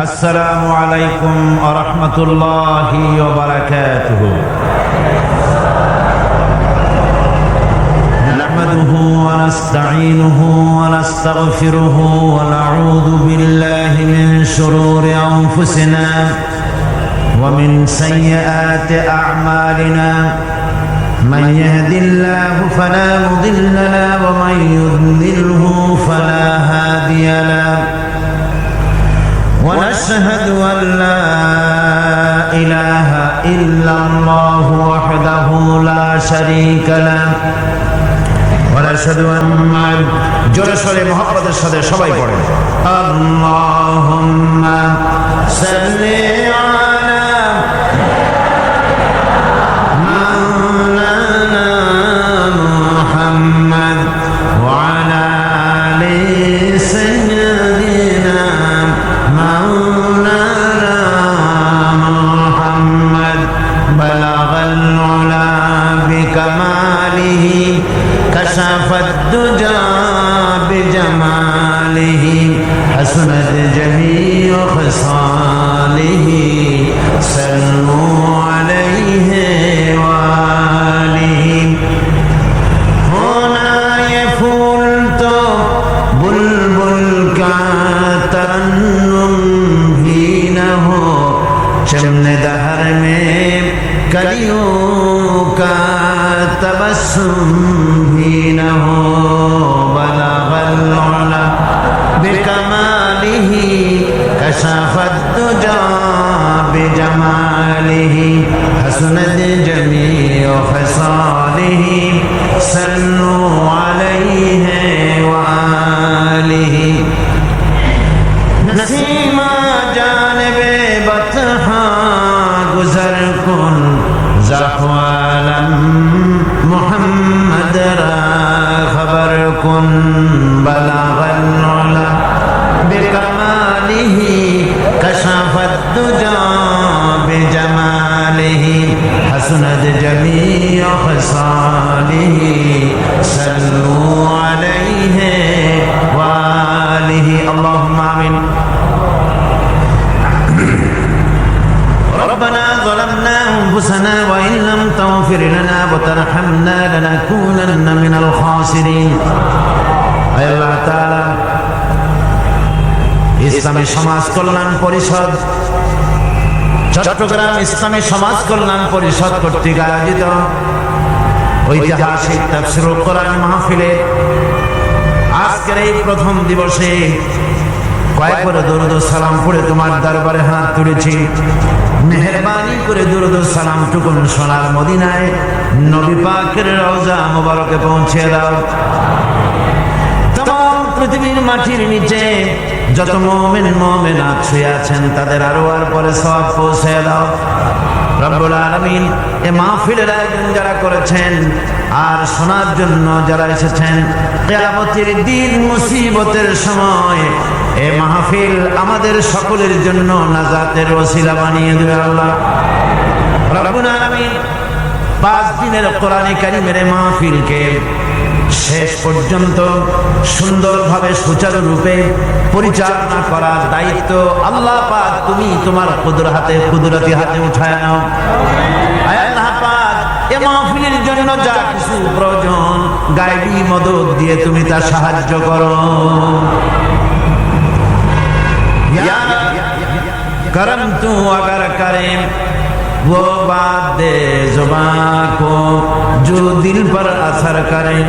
السلام عليكم ورحمة الله وبركاته. نحمده ونستعينه ونستغفره ونعوذ بالله من شرور أنفسنا ومن سيئات أعمالنا. من يهد الله فلا مضل له ومن يضلله فلا هادي له. ونشهد أن لا إله إلا الله وحده لا شريك له ونشهد أن জোরেশ্বরে মহাপ্রদের সাথে সবাই পড়ে اللهم صل على والدجى بجماله حسنت جميع خصاله سلموا عليه وآله هنا يفلت بلبل كترنم حينه شمل دهر میں کلیوں کا تبسم حسنت جميع خصاله صلوا حسنت جميع خصاله صلوا عليه وآله اللهم آمين ربنا ظلمنا أنفسنا وإن لم تغفر لنا وترحمنا لنكونن من الخاسرين أي الله تعالى ইসলামী সমাজ কল্যাণ পরিষদ চট্টগ্রাম ইসলামী সমাজ কল্যাণ পরিষদ কর্তৃক আয়োজিত ঐতিহাসিক তাফসিরুল কোরআন মাহফিলের আজকের এই প্রথম দিবসে কয়েকবার দরুদ সালাম পড়ে তোমার দরবারে হাত তুলেছি। মেহরবানি করে দরুদ সালাম টুকুন সোনার মদিনায় নবী পাকের রওজা মোবারকে পৌঁছে দাও। তমাম পৃথিবীর মাটির নিচে যত মোমেন মোমেন ছুঁয়ে আছেন তাদের আরও আর পরে সব পৌঁছে দাও। রব্বুল আলামিন এ মাহফিলের আয়োজন যারা করেছেন আর শোনার জন্য যারা এসেছেন, কেয়ামতের দিন মুসিবতের সময় এ মাহফিল আমাদের সকলের জন্য নাজাতের ওসিলা বানিয়ে দেবে আল্লাহ। রব্বুল আলামিন পাঁচ দিনের কোরআনে কারিমের মাহফিলকে শেষ পর্যন্ত সুন্দরভাবে সুচারুরূপে পরিচালনা করার দায়িত্ব আল্লাহ পাক তুমি তোমার কুদর হাতে কুদরতি হাতে উঠায় নাও আয় আল্লাহ পাক এ মাহফিলের জন্য যা কিছু প্রয়োজন গাইবি মদত দিয়ে তুমি তা সাহায্য করো ইয়া करम तू अगर करे वो बात दे जुबान को जो दिल पर असर करे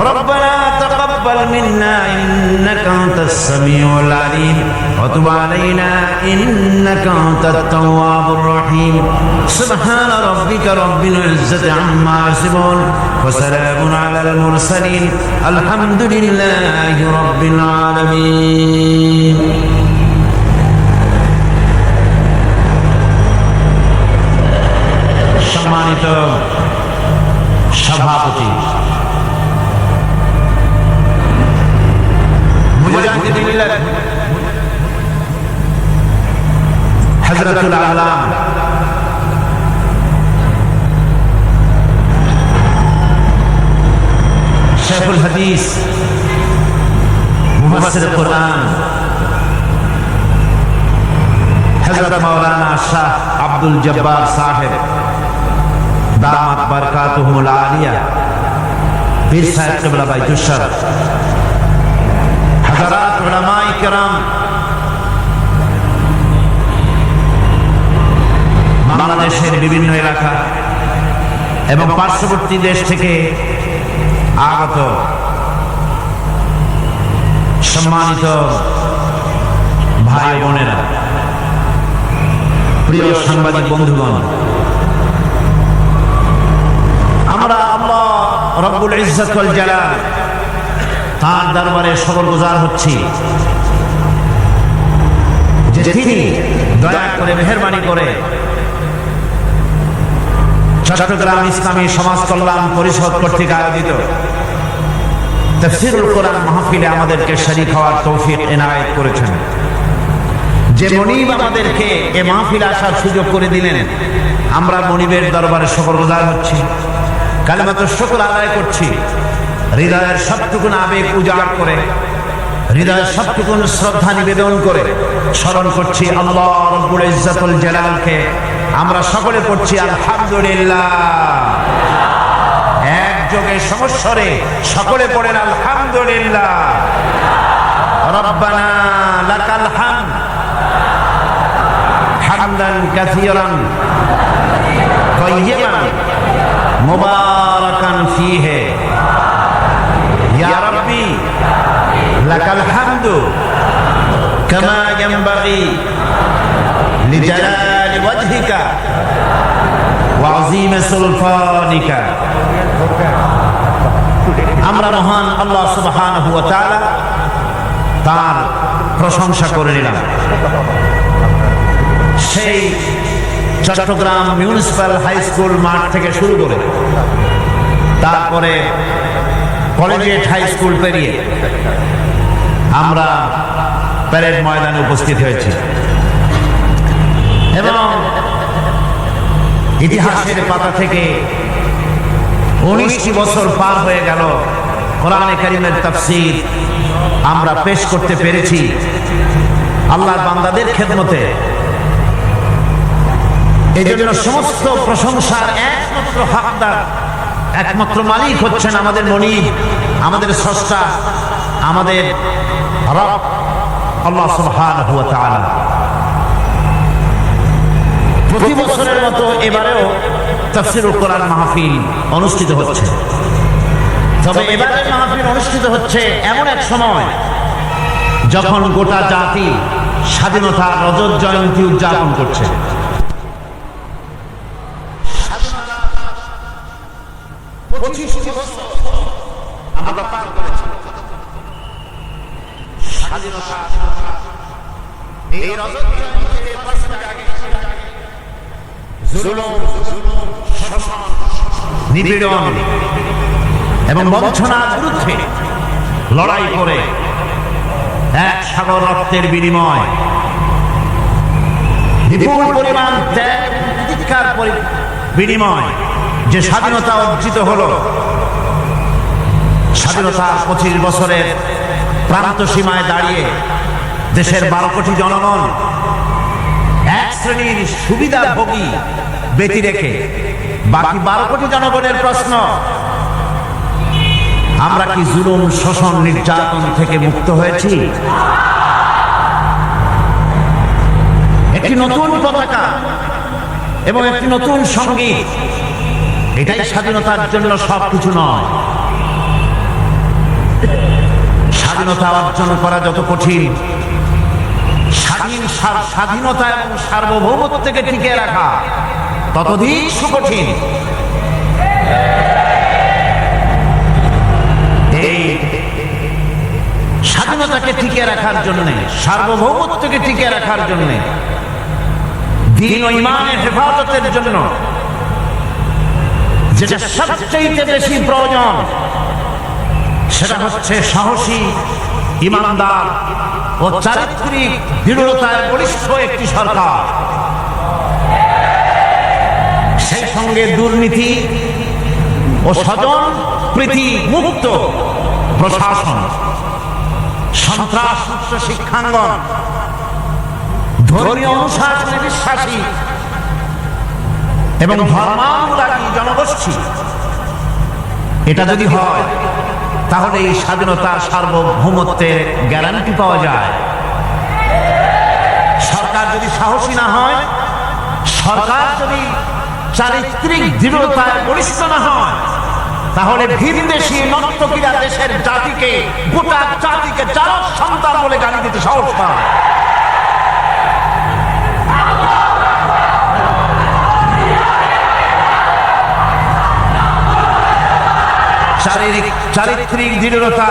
ربنا تقبل منا إنك أنت السميع العليم وتب علينا إنك أنت التواب الرحيم سبحان ربك رب العزة عما يصفون وسلام على المرسلين الحمد لله رب العالمين সম্মানিত ملت حضرت العلام شيخ الحديث ممثل القرآن حضرت مولانا الشاہ عبد الجبار صاحب دامت برکاتہم العالیہ پیر صاحب قبلہ بائی جو বাংলাদেশের বিভিন্ন এলাকা এবং পার্শ্ববর্তী দেশ থেকে আগত সম্মানিত ভাই বোনেরা, প্রিয় সাংবাদিক বন্ধুগণ, আমরা আল্লাহ রব্বুল ইজ্জত জালাল তার দরবারে সবর গুজার হচ্ছি। যে তিনি দয়া করে মেহরবানি করে। চট্টগ্রাম ইসলামী সমাজ কল্যাণ পরিষদ কর্তৃক আয়োজিত। তফসিরুল কোরআন মাহফিলে আমাদেরকে শরীক হওয়ার তৌফিক এনায়েত করেছেন। যে মনিব আমাদেরকে এ মাহফিলে আসার সুযোগ করে দিলেন, আমরা মনিবের দরবারে শুকরগুজার হচ্ছি। কালেমাত শুকর আদায় করছি। হৃদয়ের সবটুকুন আবেগ উজাড় করে হৃদয়ের সবটুকুন শ্রদ্ধা নিবেদন করে স্মরণ করছি আল্লাহ রব্বুল ইজ্জাতুল জালালকে আমরা সকলে পড়ছি আলহামদুলিল্লাহ একযোগে সমস্বরে সকলে পড়েন আলহামদুলিল্লাহ রব্বানা লাকাল হামদ হামদান কাসীরান طيبا مباركا فيه লাকাল হামদু কামা ইয়ানবাগি লিজালালি ওয়াজহিকা ওয়া আযীম সুলতানিকা আমরা মহান আল্লাহ সুবহানাহু তার প্রশংসা করে নিলাম। সেই চট্টগ্রাম মিউনিসিপ্যাল হাই স্কুল মাঠ থেকে শুরু করে তারপরে কলেজিয়েট হাই স্কুল পেরিয়ে আমরা প্যারেড ময়দানে উপস্থিত হয়েছি। এবং ইতিহাসের পাতা থেকে উনিশটি বছর পার হয়ে গেল কোরআনে কারিমের তাফসির আমরা পেশ করতে পেরেছি। আল্লাহর বান্দাদের খেদমতে। এই জন্য সমস্ত প্রশংসার একমাত্র হকদার, একমাত্র মালিক হচ্ছেন আমাদের মনিব, আমাদের স্রষ্টা আমাদের প্রতি বছরের মতো এবারেও তাফসিরুল কোরআন মাহফিল অনুষ্ঠিত হচ্ছে। তবে এবারের মাহফিল অনুষ্ঠিত হচ্ছে এমন এক সময় যখন গোটা জাতি স্বাধীনতা রজত জয়ন্তী উদযাপন করছে। আমরা পার করেছি। স্বাধীনতা এই রজত নিপীড়ন এবং বঞ্চনার বিরুদ্ধে লড়াই করে এক সাগর রক্তের বিনিময়। বিপুল পরিমাণ ত্যাগ বিনিময় যে স্বাধীনতা অর্জিত হলো। স্বাধীনতার পঁচিশ বছরের প্রান্ত সীমায় দাঁড়িয়ে দেশের বারো কোটি জনগণ এক শ্রেণির সুবিধা ভোগী ব্যতি রেখে বাকি বারো কোটি জনগণের প্রশ্ন, আমরা কি জুলুম, শোষণ, নির্যাতন থেকে মুক্ত হয়েছি? একটি নতুন পতাকা এবং একটি নতুন সংগীত, এটাই স্বাধীনতার জন্য সবকিছু নয়। স্বাধীনতা অর্জন করা যত কঠিন, স্বাধীন স্বাধীনতা এবং সার্বভৌমত্বকে টিকে রাখা ততধিক সুকঠিন। এই স্বাধীনতাকে টিকে রাখার জন্য, সার্বভৌমত্বকে টিকে রাখার জন্য, দিন ও ইমানের হেফাজতের জন্য যেটা সবচেয়ে বেশি প্রয়োজন, সেটা হচ্ছে সাহসী ইমানদার ও চারিত্রিক দৃঢ়তায় বলিষ্ঠ একটি সরকার। সেই সঙ্গে দুর্নীতি ও স্বজন প্রীতি মুক্ত প্রশাসন। সন্ত্রাস মুক্ত শিক্ষাঙ্গন। ধর্মীয় অনুশাসনে বিশ্বাসী। এবং ধর্মানুরাগী জনগোষ্ঠী। এটা যদি হয় তাহলে এই স্বাধীনতা সার্বভৌমত্বের গ্যারান্টি পাওয়া যায়। সরকার যদি সাহসী না হয়, সরকার যদি চারিত্রিক দৃঢ়তায় বলিষ্ঠ না হয়, তাহলে ভিনদেশি নর্তকীরা দেশের জাতিকে, গোটা জাতিকে চারক সন্তান বলে গালি দিতে সাহস পায়। শারীরিক চারিত্রিক দৃঢ়তা,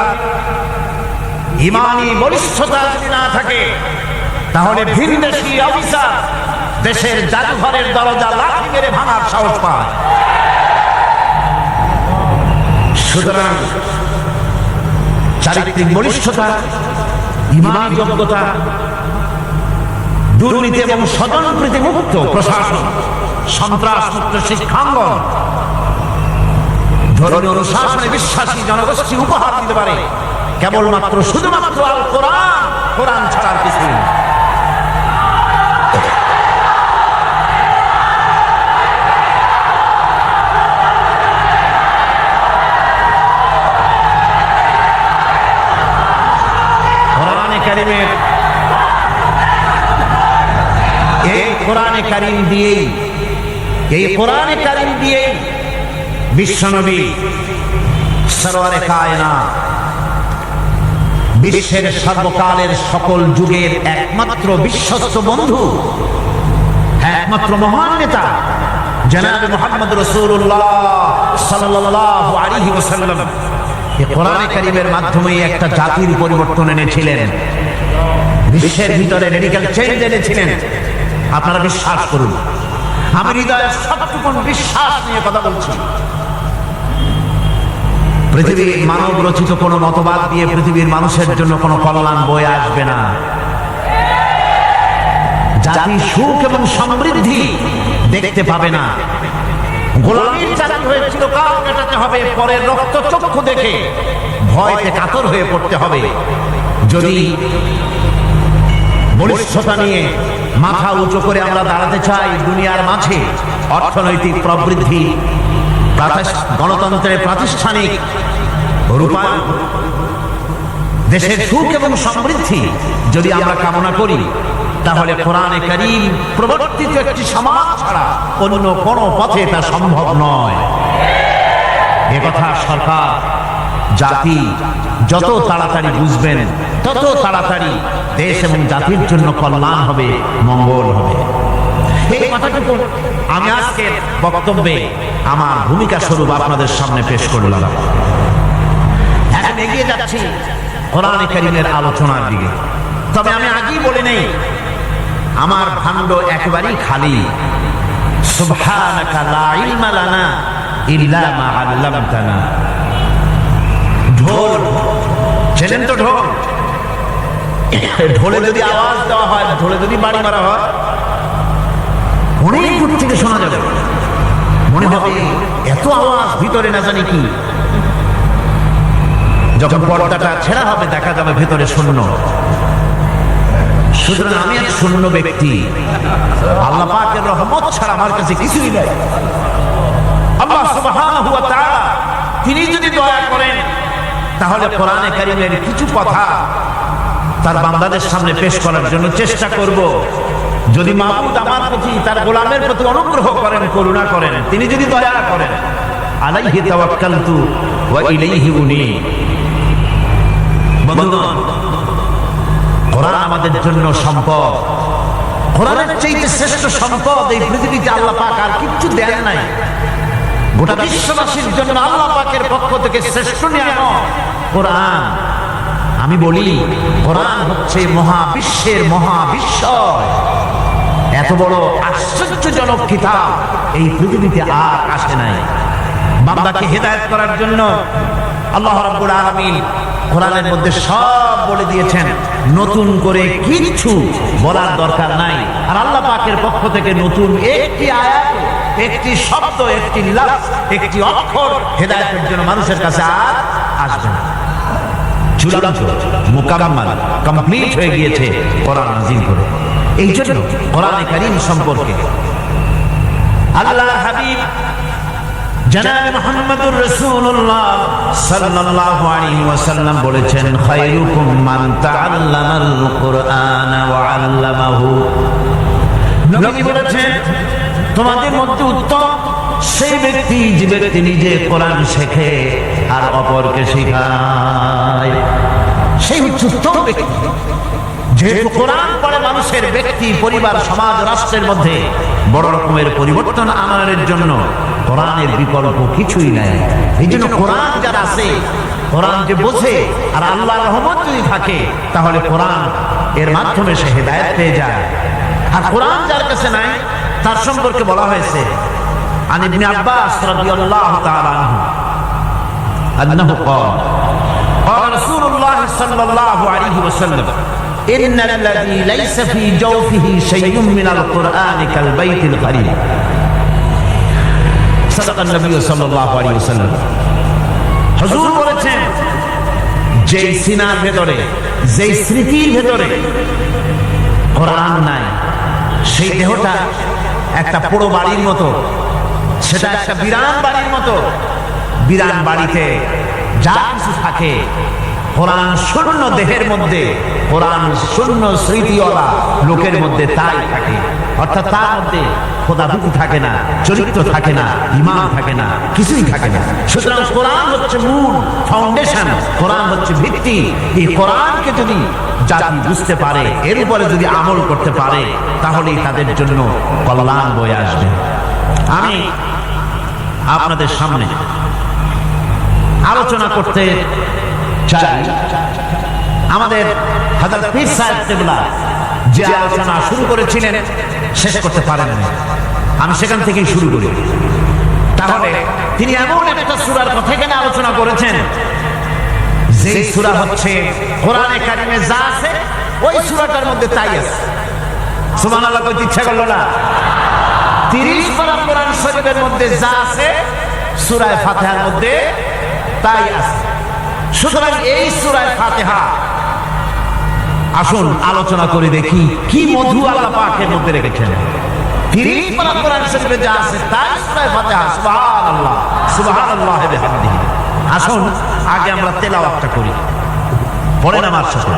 ইমানি বলিষ্ঠতা যদি না থাকে, তাহলে ভিনদেশি অফিসার দেশের জাদুঘরের দরজা লাঠি মেরে ভাঙার সাহস পায়। সুতরাং চারিত্রিক বলিষ্ঠতা, ইমান যোগ্যতা দুর্নীতি এবং স্বজনপ্রীতি মুক্ত প্রশাসন, সন্ত্রাস মুক্ত শিক্ষাঙ্গন ধর্মীয় অনুশাসনে বিশ্বাসী জনগোষ্ঠী উপহার দিতে পারে। কেবলমাত্র শুধুমাত্র আল কোরআন কোরআন ছাড়ার কিছু কারিমের এই কোরআনে কারিম দিয়েই, এই কোরআনে কারিম দিয়েই বিশ্বনবী সরোয়ারে কায়না বিশ্বের সর্বকালের সকল যুগের একমাত্র বিশ্বস্ত বন্ধু, একমাত্র মহান নেতা, জনাব মোহাম্মদ রসুল্লাহ সাল্লাল্লাহু আলাইহি ওয়াসাল্লাম। এই কোরআনে কারিমের মাধ্যমে একটা জাতির পরিবর্তন এনেছিলেন। বিশ্বের ভিতরে মেডিকেল চেঞ্জ এনেছিলেন। আপনারা বিশ্বাস করুন, আমি হৃদয়ের সবটুকুন বিশ্বাস নিয়ে কথা বলছি। পৃথিবীর মানব রচিত কোনো মতবাদ দিয়ে পৃথিবীর মানুষের জন্য কোনো কল্যাণ বয়ে আসবে না। জাতি সুখ এবং সমৃদ্ধি দেখতে পাবে না। গোলামীর জাতি হয়েছিল কাল কাটাতে হবে, পরের রক্ত চক্ষু দেখে ভয়তে কাতর হয়ে পড়তে হবে। যদি বলিষ্ঠতা নিয়ে মাথা উঁচু করে আমরা দাঁড়াতে চাই দুনিয়ার মাঝে, অর্থনৈতিক প্রবৃদ্ধি গণতন্ত্রের প্রাতিষ্ঠানিক রূপায়ণ দেশের সুখ এবং সমৃদ্ধি যদি আমরা কামনা করি তাহলে কোরআনে কারিম প্রবর্তিত একটি সমাজ ছাড়া অন্য কোনো পথে তা সম্ভব নয়। একথা সরকার জাতি যত তাড়াতাড়ি বুঝবেন তত তাড়াতাড়ি দেশ এবং জাতির জন্য কল্যাণ হবে মঙ্গল হবে। এই কথাটুকু আমি আজকে বক্তব্যে আমার ভূমিকা স্বরূপ আপনাদের সামনে পেশ করলাম। এখন এগিয়ে যাচ্ছি। কোরআনে কারিমের আলোচনার দিকে। তবে আমি আগেই বলে নেই, আমার ভাণ্ড একেবারেই খালি। ঢোল, চেনেন তো ঢোল? ঢোলে যদি আওয়াজ দেওয়া হয়, ঢোলে যদি বাড়ি মারা হয়, অনেক দূর থেকে শোনা যাবে। মনে হবে, এত আওয়াজ, ভিতরে না জানি কি। যখন পর্দাটা ছেঁড়া হবে, দেখা যাবে ভেতরে শূন্য। সুতরাং আমি এক শূন্য ব্যক্তি। আল্লাহ পাকের রহমত ছাড়া আমার কাছে কিছুই নাই। আল্লাহ সুবহানাহু ওয়া তাআলা তিনি যদি দয়া করেন, তাহলে কোরআনে কারিমের কিছু কথা তার বান্দাদের সামনে পেশ করার জন্য চেষ্টা করব। যদি মাহমুদ আমার প্রতি, তার গোলামের প্রতি অনুগ্রহ করেন, করুণা করেন, তিনি যদি দয়া করেন, আলাইহি তাওয়াক্কালতু ওয়া ইলাইহি উনীব। বন্ধুগণ আমাদের জন্য সম্পদ। কোরআনের চাইতে শ্রেষ্ঠ সম্পদ এই পৃথিবীতে আল্লাহ পাক আর কিচ্ছু দেন নাই। গোটা বিশ্ববাসীর জন্য আল্লাহ পাকের পক্ষ থেকে শ্রেষ্ঠ নিয়ামত। কোরআন, আমি বলি, কোরআন হচ্ছে মহাবিশ্বের মহাবিশ্বয়। এত বড় আশ্চর্যজনক কিতাব এই পৃথিবীতে আর আসে নাই। বান্দাকে হেদায়েত করার জন্য আল্লাহ রাব্বুল আলামিন কোরআনের মধ্যে সব বলে দিয়েছেন, নতুন করে কিছু বলার দরকার নাই। আর আল্লাহ পাকের পক্ষ থেকে নতুন একটি আয়াত, একটি শব্দ, একটি লাফ, একটি অক্ষর হেদায়েতের জন্য মানুষের কাছে আর আসবে না। চূড়ান্ত, মোকাম্মাল কমপ্লিট হয়ে গিয়েছে কোরআন নাজিল করে। এই জন্য কোরআনে কারিম সম্পর্কে আল্লাহ হাবিব জনাব মুহাম্মদুর রাসূলুল্লাহ সাল্লাল্লাহু আলাইহি ওয়াসাল্লাম বলেছেন খায়রুকুম মান তাআল্লামাল কুরআন ওয়া আল্লামাহু। নবী বলেছেন তোমাদের মধ্যে উত্তম সেই ব্যক্তি যে ব্যক্তি নিজে কোরআন শেখে আর অপরকে শেখায়। সেই হচ্ছে উত্তম ব্যক্তি। যেহেতু কোরআন পড়ে মানুষের ব্যক্তি পরিবার সমাজ রাষ্ট্রের মধ্যে বড় রকমের পরিবর্তন আনার জন্য কোরআনের বিকল্প কিছুই নাই এই জন্য কোরআন যারা আছে কোরআন যে বোঝে আর আল্লাহ রহমত যদি থাকে তাহলে কোরআন এর মাধ্যমে সে হেদায়ত পেয়ে যায় আর কোরআন যার কাছে নাই তার সম্পর্কে বলা হয়েছে عن ابن عباس رضي الله تعالى عنه أنه قال قال رسول الله صلى الله عليه وسلم إن الذي ليس في جوفه شيء من القرآن كالبيت القريب صدق النبي صلى الله عليه وسلم হুজুর বলেছেন যেই সিনার ভেতরে যেই স্মৃতির ভেতরে কোরআন নাই সেই দেহটা একটা পুরো বাড়ির মতো সেটা একটা বিরান বাড়ির মতো বিরান বাড়িতে যা কিছু থাকে কোরআন শূন্য দেহের মধ্যে, কোরআন শূন্য স্মৃতিওয়ালা লোকের মধ্যে তাই থাকে। অর্থাৎ তার মধ্যে খোদাভুকি থাকে না, চরিত্র থাকে না ইমান থাকে না, কিছুই থাকে না। সুতরাং কোরআন হচ্ছে মূল ফাউন্ডেশন কোরআন হচ্ছে ভিত্তি। এই কোরআনকে যদি জাতি বুঝতে পারে, এর উপরে যদি আমল করতে পারে, তাহলেই তাদের জন্য কল্যাণ বয়ে আসবে। আমি আপনাদের সামনে আলোচনা করতে চাই। আমাদের হাজার পীর যে আলোচনা শুরু করেছিলেন, শেষ করতে পারেন আমি সেখান থেকেই শুরু করি। তাহলে তিনি এমন একটা সুরার কথা এখানে আলোচনা করেছেন যে সুরা হচ্ছে কোরআনে কারিমে যা আছে, ওই সুরাটার মধ্যে তাই আছে। সুবহানাল্লাহ, কইতে ইচ্ছা করল না? তিরিশ পারা কোরআন শরীফের মধ্যে যা আছে, সুরায় ফাতেহার মধ্যে তাই আছে। সুতরাং এই সুরায় ফাতেহা। আসুন, আলোচনা করে দেখি কি মধু আল্লাহ পাকের মধ্যে রেখেছেন। পারা আসুন, আগে আমরা তেলাওয়াতটা করি। পড়েন আমার সাথে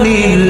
রাব্বিল